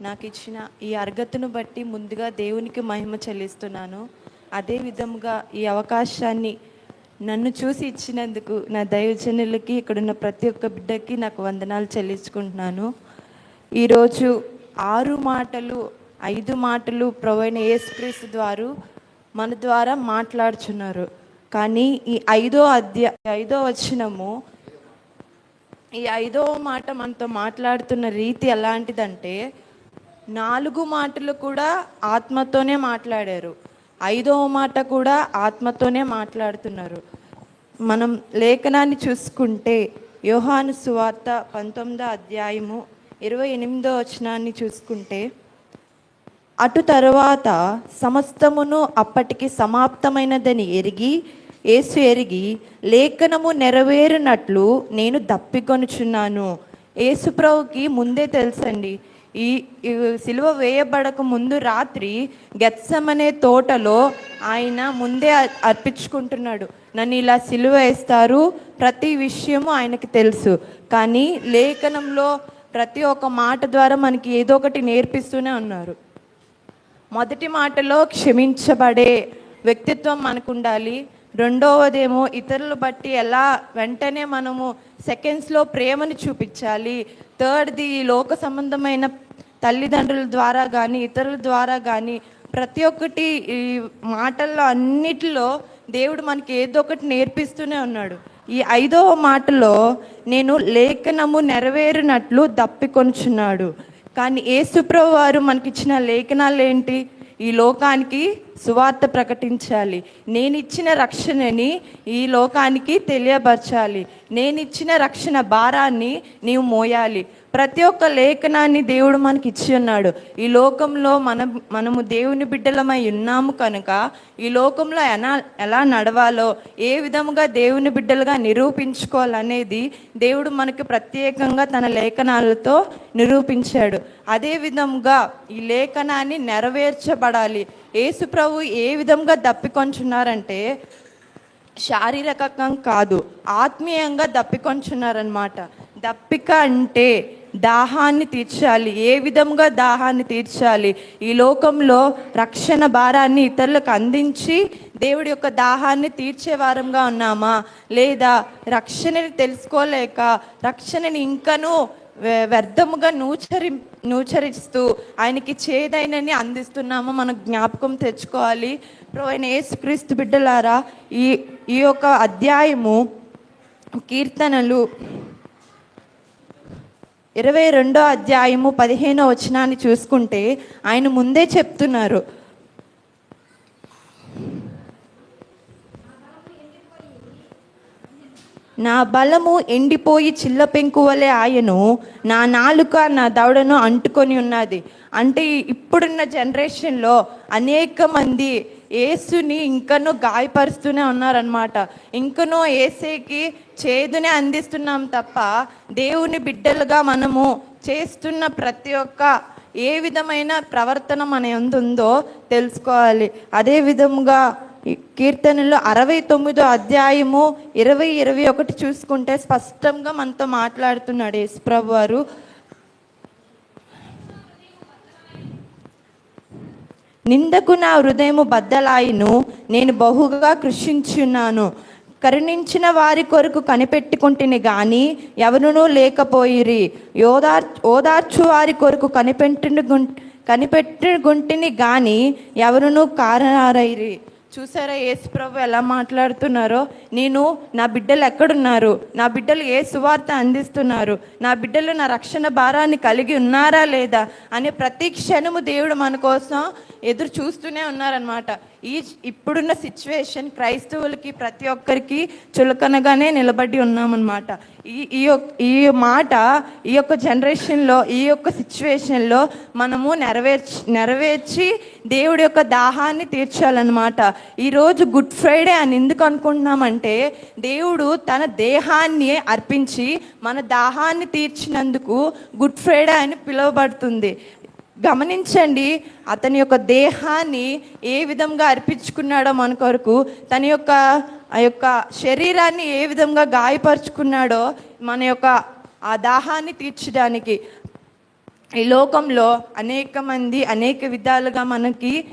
నాకు ఇచ్చిన ఈ అర్హతను బట్టి ముందుగా దేవునికి మహిమ చెల్లిస్తున్నాను. అదే విధముగా ఈ అవకాశాన్ని నన్ను చూసి ఇచ్చినందుకు నా దైవజనులకి ఇక్కడున్న ప్రతి ఒక్క బిడ్డకి నాకు వందనాలు చెల్లించుకుంటున్నాను. ఈరోజు ఆరు మాటలు ఐదు మాటలు ప్రవైన యేసుక్రీస్తు ద్వారా మన ద్వారా మాట్లాడుచున్నారు. కానీ ఈ ఐదో అధ్య ఐదో వచనము ఈ ఐదవ మాట మనతో మాట్లాడుతున్న రీతి ఎలాంటిదంటే నాలుగు మాటలు కూడా ఆత్మతోనే మాట్లాడారు. ఐదవ మాట కూడా ఆత్మతోనే మాట్లాడుతున్నారు. మనం లేఖనాన్ని చూసుకుంటే యోహాను సువార్త పంతొమ్మిదో అధ్యాయము ఇరవై ఎనిమిదో వచనాన్ని చూసుకుంటే అటు తరువాత సమస్తమును అప్పటికి సమాప్తమైనదని ఎరిగి ఏసు ఎరిగి లేఖనము నెరవేరినట్లు నేను దప్పికొనుచున్నాను. యేసుప్రభుకి ముందే తెలుసండి ఈ సిలువ వేయబడక ముందు రాత్రి గెత్సమనే తోటలో ఆయన ముందే అర్పించుకుంటున్నాడు. నన్ను ఇలా సిలువ వేస్తారు ప్రతి విషయము ఆయనకి తెలుసు. కానీ లేఖనంలో ప్రతి ఒక్క మాట ద్వారా మనకి ఏదో ఒకటి నేర్పిస్తూనే ఉన్నారు. మొదటి మాటలో క్షమించబడే వ్యక్తిత్వం మనకు ఉండాలి రెండవదేమో ఇతరులు బట్టి ఎలా వెంటనే మనము సెకండ్స్లో ప్రేమను చూపించాలి. థర్డ్ది లోక సంబంధమైన తల్లిదండ్రుల ద్వారా కానీ ఇతరుల ద్వారా కానీ ప్రతి ఒక్కటి ఈ మాటల్లో అన్నిటిలో దేవుడు మనకి ఏదో ఒకటి నేర్పిస్తూనే ఉన్నాడు. ఈ ఐదవ మాటలో నేను లేఖనము నెరవేరినట్లు దప్పికొనుచున్నాడు కానీ యేసుప్రభు వారు మనకిచ్చిన లేఖనాలు ఏంటి ఈ లోకానికి సువార్త ప్రకటించాలి. నేను ఇచ్చిన రక్షణని ఈ లోకానికి తెలియపరచాలి. నేను ఇచ్చిన రక్షణ భారాన్ని నీవు మోయాలి. ప్రతి ఒక్క లేఖనాన్ని దేవుడు మనకి ఇచ్చి ఉన్నాడు. ఈ లోకంలో మనం మనము దేవుని బిడ్డలమై ఉన్నాము కనుక ఈ లోకంలో ఎలా ఎలా నడవాలో ఏ విధముగా దేవుని బిడ్డలుగా నిరూపించుకోవాలనేది దేవుడు మనకి ప్రత్యేకంగా తన లేఖనాలతో నిరూపించాడు. అదే విధంగా ఈ లేఖనాన్ని నెరవేర్చబడాలి. యేసు ప్రభు ఏ విధంగా దప్పికొంచున్నారంటే శారీరకంగా కాదు ఆత్మీయంగా దప్పికొంచున్నారనమాట దప్పిక అంటే దాహాన్ని తీర్చాలి. ఏ విధంగా దాహాన్ని తీర్చాలి? ఈ లోకంలో రక్షణ భారాన్ని ఇతరులకు అందించి దేవుడి యొక్క దాహాన్ని తీర్చే వారంగా ఉన్నామా? లేదా రక్షణని తెలుసుకోలేక రక్షణని ఇంకనూ వ్య- వ్యర్థముగా నూచరి నూచరిస్తూ ఆయనకి చేదైనని అందిస్తున్నామో మనం జ్ఞాపకం తెచ్చుకోవాలి. ఆయన యేసుక్రీస్తు బిడ్డలారా ఈ ఈ యొక్క అధ్యాయము కీర్తనలు ఇరవై రెండో అధ్యాయము పదిహేనో వచనాన్ని చూసుకుంటే ఆయన ముందే చెప్తున్నారు. నా బలము ఎండిపోయి చిల్ల పెంకువలే ఆయను నా నాలుక నా దవడను అంటుకొని ఉన్నది. అంటే ఇప్పుడున్న జనరేషన్లో అనేక మంది యేసుని ఇంకనూ గాయపరుస్తూనే ఉన్నారనమాట ఇంకనూ ఏసేకి చేదునే అందిస్తున్నాం తప్ప దేవుని బిడ్డలుగా మనము చేస్తున్న ప్రతి ఒక్క ఏ విధమైన ప్రవర్తన మన ఎందుందో తెలుసుకోవాలి. అదే విధముగా కీర్తనలు కీర్తనలో అరవై తొమ్మిదో అధ్యాయము ఇరవై ఇరవై ఒకటి చూసుకుంటే స్పష్టంగా మనతో మాట్లాడుతున్నాడు యేసుప్రభు వారు నిందకు నా హృదయము బద్దలాయిను నేను బహుగా కృషించున్నాను కరుణించిన వారి కొరకు కనిపెట్టుకుంటుని గాని ఎవరునూ లేకపోయిరి. ఓదార్ ఓదార్చు వారి కొరకు కనిపెట్టు కనిపెట్టుకుంటుని గాని ఎవరునూ కారణారైరి చూసారా యేసు ప్రభు ఎలా మాట్లాడుతున్నారో? నేను నా బిడ్డలు ఎక్కడున్నారు? నా బిడ్డలు ఏ సువార్త అందిస్తున్నారు? నా బిడ్డలు నా రక్షణ భారాన్ని కలిగి ఉన్నారా లేదా? అనే ప్రతి క్షణము దేవుడు మన కోసం ఎదురు చూస్తూనే ఉన్నారనమాట ఈ ఇప్పుడున్న సిచ్యువేషన్ క్రైస్తవులకి ప్రతి ఒక్కరికి చులకనగానే నిలబడి ఉన్నామన్నమాట. ఈ ఈ యొక్క ఈ మాట ఈ యొక్క జనరేషన్లో ఈ యొక్క సిచ్యువేషన్లో మనము నెరవేర్చి నెరవేర్చి దేవుడి యొక్క దాహాన్ని తీర్చాలన్నమాట. ఈరోజు గుడ్ ఫ్రైడే అని ఎందుకు అనుకుంటున్నామంటే దేవుడు తన దేహాన్ని అర్పించి మన దాహాన్ని తీర్చినందుకు గుడ్ ఫ్రైడే అని పిలువబడుతుంది. గమనించండి అతని యొక్క దేహాన్ని ఏ విధంగా అర్పించుకున్నాడో మన కొరకు తన యొక్క ఆ యొక్క శరీరాన్ని ఏ విధంగా గాయపరుచుకున్నాడో మన యొక్క ఆ దాహాన్ని తీర్చడానికి. ఈ లోకంలో అనేక మంది అనేక విధాలుగా మనకి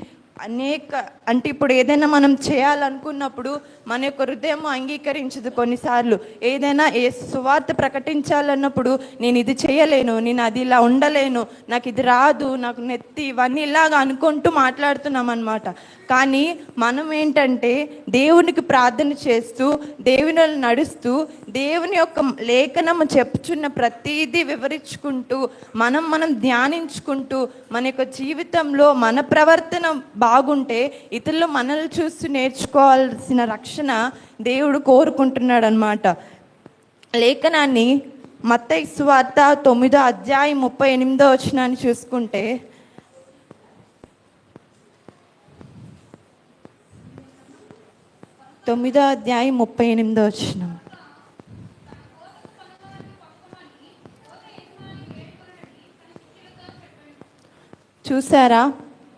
అనేక అంటే ఇప్పుడు ఏదైనా మనం చేయాలనుకున్నప్పుడు మన యొక్క హృదయం అంగీకరించదు కొన్నిసార్లు. ఏదైనా ఏ సువార్త ప్రకటించాలన్నప్పుడు నేను ఇది చేయలేను నేను అది ఇలా ఉండలేను నాకు ఇది రాదు నాకు నెత్తి ఇవన్నీ ఇలాగ అనుకుంటూ మాట్లాడుతున్నాం అనమాట కానీ మనం ఏంటంటే దేవునికి ప్రార్థన చేస్తూ దేవుని నడుస్తూ దేవుని యొక్క లేఖనము చెప్పుచున్న ప్రతిదీ వివరించుకుంటూ మనం మనం ధ్యానించుకుంటూ మన యొక్క జీవితంలో మన ప్రవర్తన బాగుంటే ఇతరులు మనల్ని చూస్తూ నేర్చుకోవాల్సిన రక్షణ దేవుడు కోరుకుంటున్నాడు అనమాట లేఖనాన్ని మత్త సువార్త తొమ్మిదో అధ్యాయం ముప్పై ఎనిమిదో వచ్చినాన్ని చూసుకుంటే తొమ్మిదో అధ్యాయం ముప్పై ఎనిమిదో వచ్చిన చూసారా?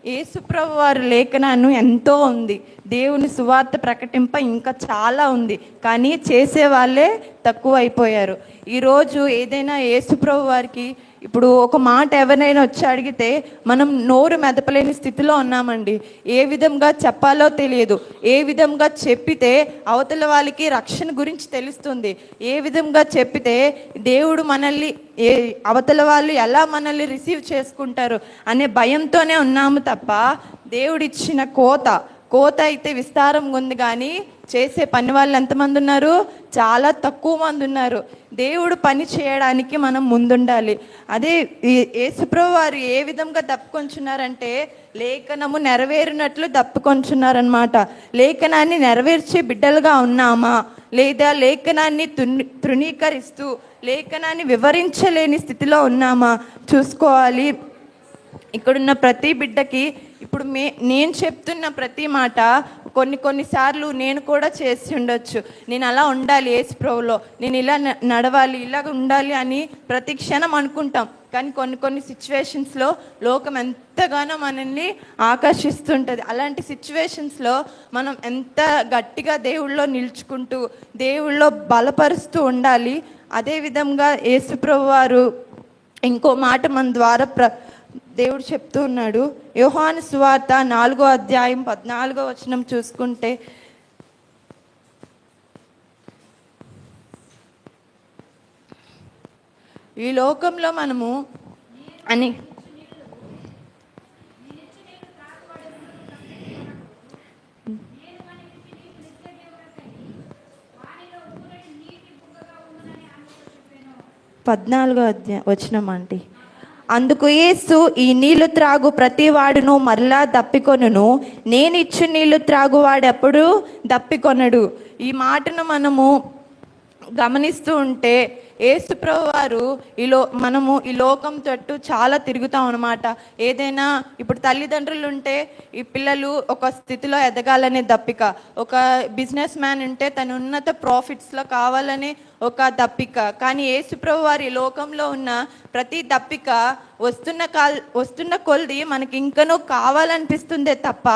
యేసుప్రభు వారి లేఖనాన్ని ఎంతో ఉంది. దేవుని సువార్త ప్రకటింప ఇంకా చాలా ఉంది. కానీ చేసే వాళ్ళే తక్కువ అయిపోయారు ఈరోజు ఏదైనా యేసుప్రభు వారికి ఇప్పుడు ఒక మాట ఎవరైనా వచ్చి అడిగితే మనం నోరు మెదపలేని స్థితిలో ఉన్నామండి. ఏ విధంగా చెప్పాలో తెలియదు. ఏ విధంగా చెప్పితే అవతల వాళ్ళకి రక్షణ గురించి తెలుస్తుంది. ఏ విధంగా చెప్పితే దేవుడు మనల్ని ఏ అవతల వాళ్ళు ఎలా మనల్ని రిసీవ్ చేసుకుంటారు అనే భయంతోనే ఉన్నాము తప్ప దేవుడిచ్చిన కోత కోత అయితే విస్తారంగా ఉంది కానీ చేసే పని వాళ్ళు ఎంతమంది ఉన్నారు చాలా తక్కువ మంది ఉన్నారు దేవుడు పని చేయడానికి మనం ముందుండాలి. అదే యేసుప్రభు వారు ఏ విధంగా దప్పుకొంచున్నారంటే లేఖనము నెరవేరినట్లు దప్పుకొంచున్నారనమాట లేఖనాన్ని నెరవేర్చే బిడ్డలుగా ఉన్నామా? లేదా లేఖనాన్ని తృణీకరిస్తూ లేఖనాన్ని వివరించలేని స్థితిలో ఉన్నామా? చూసుకోవాలి. ఇక్కడున్న ప్రతి బిడ్డకి ఇప్పుడు మే నేను చెప్తున్న ప్రతి మాట కొన్ని కొన్నిసార్లు నేను కూడా చేసి ఉండొచ్చు. నేను అలా ఉండాలి ఏసు ప్రభులో. నేను ఇలా న- నడవాలి ఇలా ఉండాలి అని ప్రతి క్షణం అనుకుంటాం. కానీ కొన్ని కొన్ని సిచ్యువేషన్స్లో లోకం ఎంతగానో మనల్ని ఆకర్షిస్తుంటుంది. అలాంటి సిచ్యువేషన్స్లో మనం ఎంత గట్టిగా దేవుళ్ళో నిల్చుకుంటూ దేవుళ్ళో బలపరుస్తూ ఉండాలి అదేవిధంగా యేసుప్రభు వారు ఇంకో మాట మన ద్వారా ప్ర దేవుడు చెప్తూ ఉన్నాడు యోహాను సువార్త నాలుగో అధ్యాయం పద్నాలుగో వచనం చూసుకుంటే ఈ లోకంలో మనము అని పద్నాలుగో అధ్యాయం వచనం ఆంటీ. అందుకు యేసు ఈ నీళ్ళు త్రాగు ప్రతివాడును మరలా దప్పికొనును. నేను ఇచ్చి నీళ్ళు త్రాగు వాడెప్పుడు దప్పికొనడు. ఈ మాటను మనము గమనిస్తూ ఉంటే యేసుప్రభు వారు ఈ లో మనము ఈ లోకం తట్టు చాలా తిరుగుతాం అనమాట ఏదైనా ఇప్పుడు తల్లిదండ్రులు ఉంటే ఈ పిల్లలు ఒక స్థితిలో ఎదగాలనే దప్పిక. ఒక బిజినెస్ మ్యాన్ ఉంటే తన ఉన్నత ప్రాఫిట్స్లో కావాలనే ఒక దప్పిక. కానీ ఏసుప్రభు వారి ఈ లోకంలో ఉన్న ప్రతి దప్పిక వస్తున్న కాల్ వస్తున్న కొలిది మనకి ఇంకనూ కావాలనిపిస్తుందే తప్ప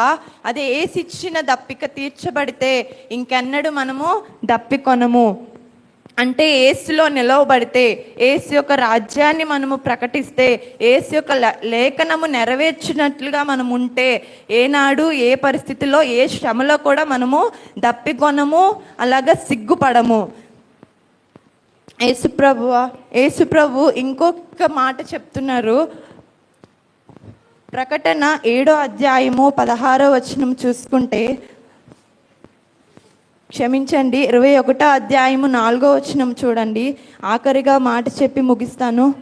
అది ఏసి ఇచ్చిన దప్పిక తీర్చబడితే ఇంకెన్నడూ మనము దప్పికొనము అంటే ఏసులో నిలవబడితే ఏసు యొక్క రాజ్యాన్ని మనము ప్రకటిస్తే ఏసు యొక్క లేఖనము నెరవేర్చినట్లుగా మనం ఉంటే ఏనాడు ఏ పరిస్థితిలో ఏ శ్రమలో కూడా మనము దప్పికొనము అలాగా సిగ్గుపడము. యేసుప్రభు యేసుప్రభు ఇంకొక మాట చెప్తున్నారు. ప్రకటన ఏడో అధ్యాయము పదహారో వచనం చూసుకుంటే క్షమించండి. ఇరవై ఒకటో అధ్యాయము నాలుగో వచనం చూడండి. ఆఖరిగా మాట చెప్పి ముగిస్తాను.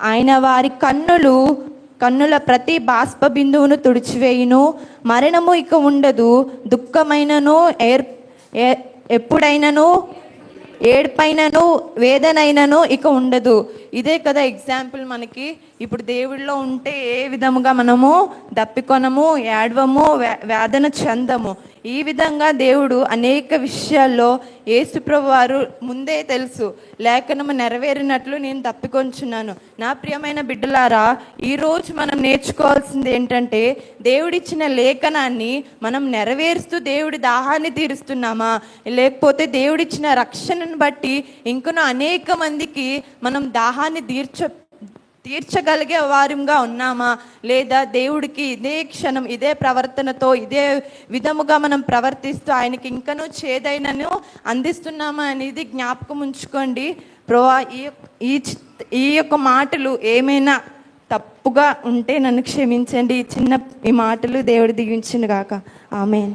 ఆయన వారి కన్నులు కన్నుల ప్రతి బాష్ప బిందువును తుడిచివేయును. మరణము ఇక ఉండదు. దుఃఖమైనను ఏర్ ఏ- ఎప్పుడైనను ఏడ్పైనను వేదనైనను ఇక ఉండదు. ఇదే కదా ఎగ్జాంపుల్ మనకి. ఇప్పుడు దేవుడిలో ఉంటే ఏ విధముగా మనము దప్పికొనము ఏడవము వే- వేదన చెందము. ఈ విధంగా దేవుడు అనేక విషయాల్లో యేసుప్రభు వారు ముందే తెలుసు. లేఖనము నెరవేరినట్లు నేను తప్పికొంచున్నాను. నా ప్రియమైన బిడ్డలారా ఈరోజు మనం నేర్చుకోవాల్సింది ఏంటంటే దేవుడిచ్చిన లేఖనాన్ని మనం నెరవేరుస్తూ దేవుడి దాహాన్ని తీరుస్తున్నామా? లేకపోతే దేవుడిచ్చిన రక్షణను బట్టి ఇంకనూ అనేక మందికి మనం దాహాన్ని తీర్చ తీర్చగలిగే వారంగా ఉన్నామా? లేదా దేవుడికి ఇదే క్షణం ఇదే ప్రవర్తనతో ఇదే విధముగా మనం ప్రవర్తిస్తూ ఆయనకి ఇంకనూ చేదైనను అందిస్తున్నామా అనేది జ్ఞాపకం ఉంచుకోండి. ప్రభా ఈ ఈ చి- ఈ యొక్క మాటలు ఏమైనా తప్పుగా ఉంటే నన్ను క్షమించండి. ఈ చిన్న ఈ మాటలు దేవుడు దిగించిన గాక ఆమె